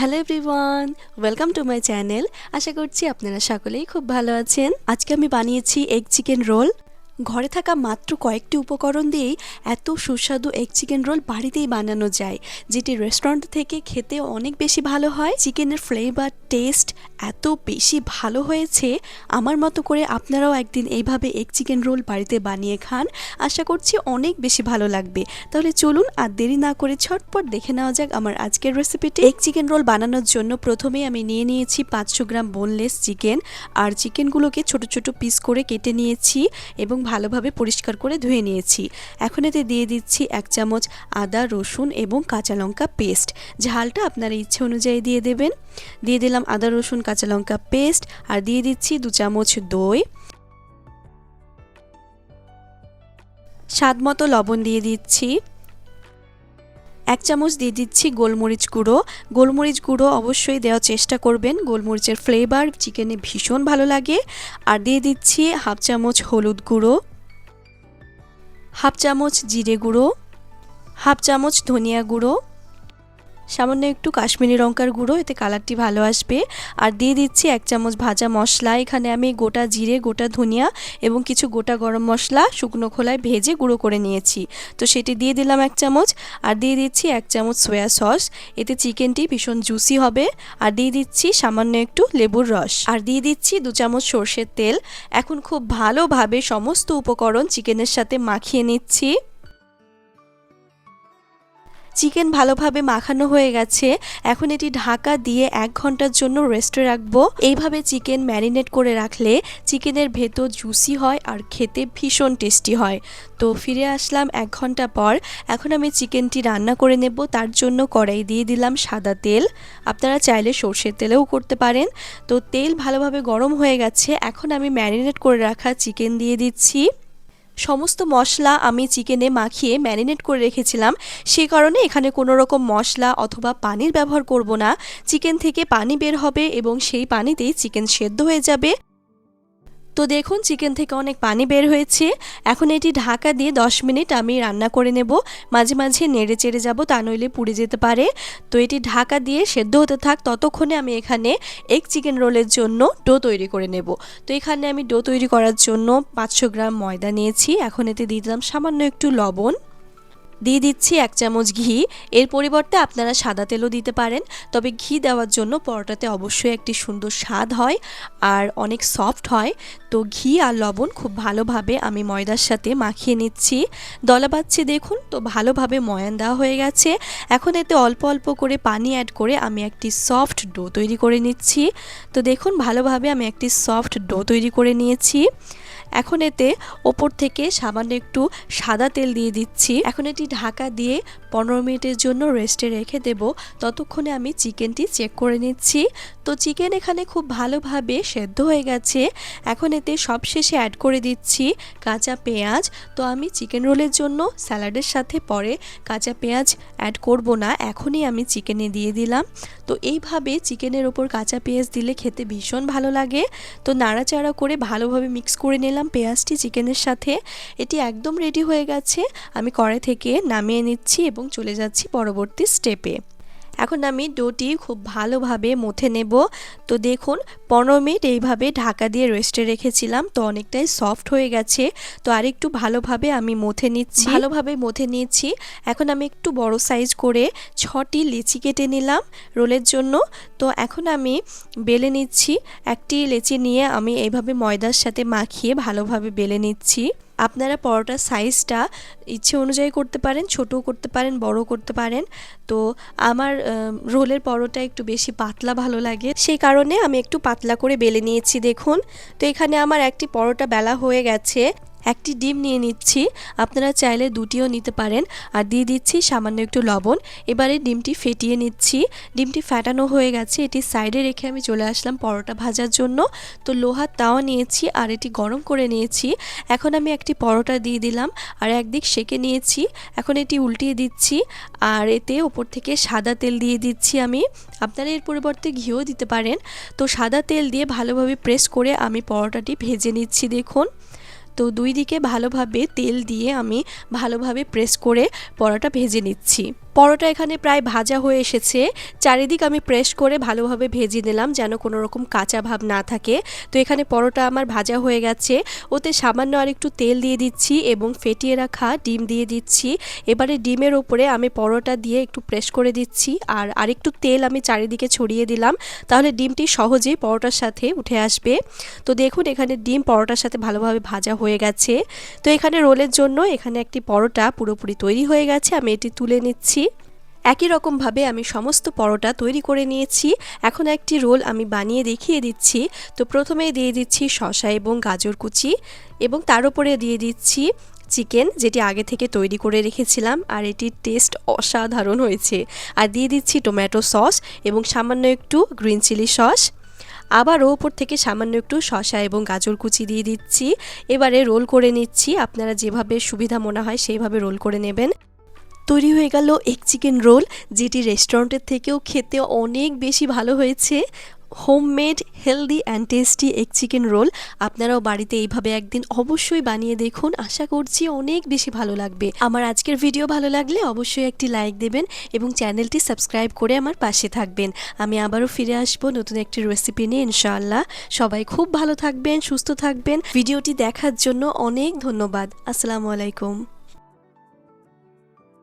Hello everyone welcome to my channel আশা করছি আপনারা সকলেই খুব ভালো আছেন। আজকে আমি বানিয়েছি এগ চিকেন রোল ঘরে থাকা মাত্র কয়েকটি উপকরণ দিয়েই এত সুস্বাদু এগ চিকেন রোল বাড়িতেই বানানো যায়, যেটি রেস্টুরেন্ট থেকে খেতে অনেক বেশি ভালো হয়। চিকেনের ফ্লেভার টেস্ট এত বেশি ভালো হয়েছে, আমার মতো করে আপনারাও একদিন এইভাবে এগ চিকেন রোল বাড়িতে বানিয়ে খান। আশা করছি অনেক বেশি ভালো লাগবে। তাহলে চলুন আর দেরি না করে ছটপট দেখে নেওয়া যাক আমার আজকের রেসিপিটি এগ চিকেন রোল বানানোর জন্য প্রথমেই আমি নিয়ে নিয়েছি পাঁচশো গ্রাম বোনলেস চিকেন আর চিকেনগুলোকে ছোট ছোট পিস করে কেটে নিয়েছি এবং ভালোভাবে পরিষ্কার করে ধুয়ে নিয়েছি। এখন এতে দিয়ে দিচ্ছি এক চামচ আদা, রসুন এবং কাঁচা লঙ্কা পেস্ট। ঝালটা আপনার ইচ্ছে অনুযায়ী দিয়ে দেবেন। দিয়ে দিলাম আদা, রসুন, কাঁচা লঙ্কা পেস্ট আর দিয়ে দিচ্ছি দু চামচ দই। স্বাদ মতো লবণ দিয়ে দিচ্ছি। এক চামচ দিয়ে দিচ্ছি গোলমরিচ গুঁড়ো। গোলমরিচ গুঁড়ো অবশ্যই দেওয়ার চেষ্টা করবেন। গোলমরিচের ফ্লেভার চিকেনে ভীষণ ভালো লাগে। আর দিয়ে দিচ্ছি হাফ চামচ হলুদ গুঁড়ো, হাফ চামচ জিরে গুঁড়ো, হাফ চামচ ধনিয়া গুঁড়ো সামান্য একটু কাশ্মীরি লঙ্কার গুঁড়ো, এতে কালারটি ভালো আসবে। আর দিয়ে দিচ্ছি এক চামচ ভাজা মশলা। এখানে আমি গোটা জিরে, গোটা ধনিয়া এবং কিছু গোটা গরম মশলা, শুকনো খোলায় ভেজে গুঁড়ো করে নিয়েছি। তো সেটি দিয়ে দিলাম এক চামচ। আর দিয়ে দিচ্ছি এক চামচ সয়া সস। এতে চিকেনটি ভীষণ জুসি হবে। আর দিয়ে দিচ্ছি সামান্য একটু লেবুর রস। আর দিয়ে দিচ্ছি দু চামচ সর্ষের তেল। এখন খুব ভালোভাবে সমস্ত উপকরণ চিকেনের সাথে মাখিয়ে নিচ্ছি। চিকেন ভালোভাবে মাখানো হয়ে গেছে। এখন এটি ঢাকা দিয়ে এক ঘণ্টার জন্য রেস্টে রাখব। এইভাবে চিকেন ম্যারিনেট করে রাখলে চিকেনের ভেতর জুসি হয় আর খেতে ভীষণ টেস্টি হয়। তো ফিরে আসলাম এক ঘণ্টা পর। এখন আমি চিকেনটি রান্না করে নেব। তার জন্য কড়াই দিয়ে দিলাম সাদা তেল। আপনারা চাইলে সর্ষের তেলেও করতে পারেন। তো তেল ভালোভাবে গরম হয়ে গেছে। এখন আমি ম্যারিনেট করে রাখা চিকেন দিয়ে দিচ্ছি। সমস্ত মশলা আমি চিকেনে মাখিয়ে ম্যারিনেট করে রেখেছিলাম। সে কারণে এখানে কোনো রকম মশলা অথবা পানির ব্যবহার করব না। চিকেন থেকে পানি বের হবে এবং সেই পানিতেই চিকেন সেদ্ধ হয়ে যাবে। তো দেখুন, চিকেন থেকে অনেক পানি বের হয়েছে। এখন এটি ঢাকা দিয়ে 10 মিনিট আমি রান্না করে নেব। মাঝে মাঝে নেড়ে চেড়ে যাব, তা নইলে পুড়ে যেতে পারে। তো এটি ঢাকা দিয়ে সেদ্ধ হতে থাক। ততক্ষণে আমি এখানে এক চিকেন রোলের জন্য ডো তৈরি করে নেব। তো এখানে আমি ডো তৈরি করার জন্য পাঁচশো গ্রাম ময়দা নিয়েছি। এখন এতে দিয়ে দিলাম সামান্য একটু লবণ। দিয়ে দিচ্ছি এক চামচ ঘি। এর পরিবর্তে আপনারা সাদা তেলও দিতে পারেন। তবে ঘি দেওয়ার জন্য পরোটাতে অবশ্যই একটি সুন্দর স্বাদ হয় আর অনেক সফট হয়। তো ঘি আর লবণ খুব ভালোভাবে আমি ময়দার সাথে মাখিয়ে নিচ্ছি। দলা পাচ্ছি দেখুন, তো ভালোভাবে ময়ান দেওয়া হয়ে গেছে। এখন এতে অল্প অল্প করে পানি অ্যাড করে আমি একটি সফট ডো তৈরি করে নিচ্ছি। তো দেখুন, ভালোভাবে আমি একটি সফট ডো তৈরি করে নিয়েছি। এখন এতে ওপর থেকে সামান্য একটু সাদা তেল দিয়ে দিচ্ছি। এখন এটি ঢাকা দিয়ে পনেরো মিনিটের জন্য রেস্টে রেখে দেব। ততক্ষণে আমি চিকেনটি চেক করে নিচ্ছি। তো চিকেন এখানে খুব ভালোভাবে সেদ্ধ হয়ে গেছে। এখন এতে সবশেষে অ্যাড করে দিচ্ছি কাঁচা পেঁয়াজ। তো আমি চিকেন রোলের জন্য স্যালাডের সাথে পরে কাঁচা পেঁয়াজ অ্যাড করব না। এখনই আমি চিকেনে দিয়ে দিলাম। তো এইভাবে চিকেনের ওপর কাঁচা পেঁয়াজ দিলে খেতে ভীষণ ভালো লাগে। তো নাড়াচাড়া করে ভালোভাবে মিক্স করে নিলাম পেঁয়াজটি চিকেনের সাথে। এটি একদম রেডি হয়ে গেছে। আমি কড়াই থেকে নামিয়ে নিচ্ছি এবং চলে যাচ্ছি পরবর্তী স্টেপে এখন আমি ডোটি খুব ভালোভাবে মথে নেব। তো দেখুন, পনেরো মিনিট এইভাবে ঢাকা দিয়ে রেস্টে রেখেছিলাম, তো অনেকটাই সফট হয়ে গেছে। তো আর একটু ভালোভাবে আমি মথে নিচ্ছি। ভালোভাবে মথে নিয়েছি। এখন আমি একটু বড় সাইজ করে ছটি লিচি কেটে নিলাম রোলের জন্য। তো এখন আমি বেলে নিচ্ছি। একটি লেচি নিয়ে আমি এইভাবে ময়দার সাথে মাখিয়ে ভালোভাবে বেলে নিচ্ছি। আপনারা পরোটার সাইজটা ইচ্ছে অনুযায়ী করতে পারেন, ছোটও করতে পারেন বড় করতে পারেন। তো আমার রোলের পরোটা একটু বেশি পাতলা ভালো লাগে। সেই কারণে আমি একটু পাতলা করে বেলে নিয়েছি, দেখুন। তো এখানে আমার একটি পরোটা বেলা হয়ে গেছে। একটি ডিম নিয়ে নিচ্ছি। আপনারা চাইলে দুটিও নিতে পারেন। আর দিয়ে দিচ্ছি সামান্য একটু লবণ। এবারে ডিমটি ফেটিয়ে নিচ্ছি। ডিমটি ফাটানো হয়ে গেছে। এটি সাইডে রেখে আমি চলে আসলাম পরোটা ভাজার জন্য। তো লোহার তাওয়া নিয়েছি আর এটি গরম করে নিয়েছি। এখন আমি একটি পরোটা দিয়ে দিলাম আর একদিক সেকে নিয়েছি। এখন এটি উল্টিয়ে দিচ্ছি আর এতে ওপর থেকে সাদা তেল দিয়ে দিচ্ছি আমি। আপনারা এর পরিবর্তে ঘিও দিতে পারেন। তো সাদা তেল দিয়ে ভালোভাবে প্রেস করে আমি পরোটাটি ভেজে নিচ্ছি দেখুন। তো দুই দিকে ভালোভাবে তেল দিয়ে আমি ভালোভাবে প্রেস করে পরোটা ভেজে নিচ্ছি। পরোটা এখানে প্রায় ভাজা হয়ে এসেছে। চারিদিক আমি প্রেস করে ভালোভাবে ভেজে নিলাম যেন কোনো রকম কাঁচা ভাব না থাকে। তো এখানে পরোটা আমার ভাজা হয়ে গেছে। ওতে সামান্য আর একটু তেল দিয়ে দিচ্ছি এবং ফেটিয়ে রাখা ডিম দিয়ে দিচ্ছি। এবারে ডিমের ওপরে আমি পরোটা দিয়ে একটু প্রেস করে দিচ্ছি আর আরেকটু তেল আমি চারিদিকে ছড়িয়ে দিলাম। তাহলে ডিমটি সহজেই পরোটার সাথে উঠে আসবে। তো দেখুন এখানে ডিম পরোটার সাথে ভালোভাবে ভাজা হয়ে গেছে। তো এখানে রোলের জন্য এখানে একটি পরোটা পুরোপুরি তৈরি হয়ে গেছে। আমি এটি তুলে নিচ্ছি। একই রকমভাবে আমি সমস্ত পরোটা তৈরি করে নিয়েছি। এখন একটি রোল আমি বানিয়ে দেখিয়ে দিচ্ছি। তো প্রথমেই দিয়ে দিচ্ছি শসা এবং গাজর কুচি এবং তার উপরে দিয়ে দিচ্ছি চিকেন যেটি আগে থেকে তৈরি করে রেখেছিলাম আর এটির টেস্ট অসাধারণ হয়েছে। আর দিয়ে দিচ্ছি টমেটো সস এবং সামান্য একটু গ্রিন চিলি সস। আবারও ওপর থেকে সামান্য একটু শসা এবং গাজর কুচি দিয়ে দিচ্ছি। এবারে রোল করে নিচ্ছি। আপনারা যেভাবে সুবিধা মনে হয় সেইভাবে রোল করে নেবেন। তৈরি হয়ে গেল এক চিকেন রোল, যেটি রেস্টুরেন্টের থেকেও খেতে অনেক বেশি ভালো হয়েছে। Homemade, healthy and tasty egg chicken roll. আপনারাও বাড়িতে এইভাবে একদিন অবশ্যই বানিয়ে দেখুন। আশা করছি অনেক বেশি ভালো লাগবে। আমার আজকের ভিডিও ভালো লাগলে অবশ্যই একটি লাইক দেবেন এবং চ্যানেলটি সাবস্ক্রাইব করে আমার পাশে থাকবেন। আমি আবারও ফিরে আসব নতুন একটি রেসিপি নিয়ে, ইনশাআল্লাহ। সবাই খুব ভালো থাকবেন, সুস্থ থাকবেন। ভিডিওটি দেখার জন্য অনেক ধন্যবাদ। আসসালামু আলাইকুম।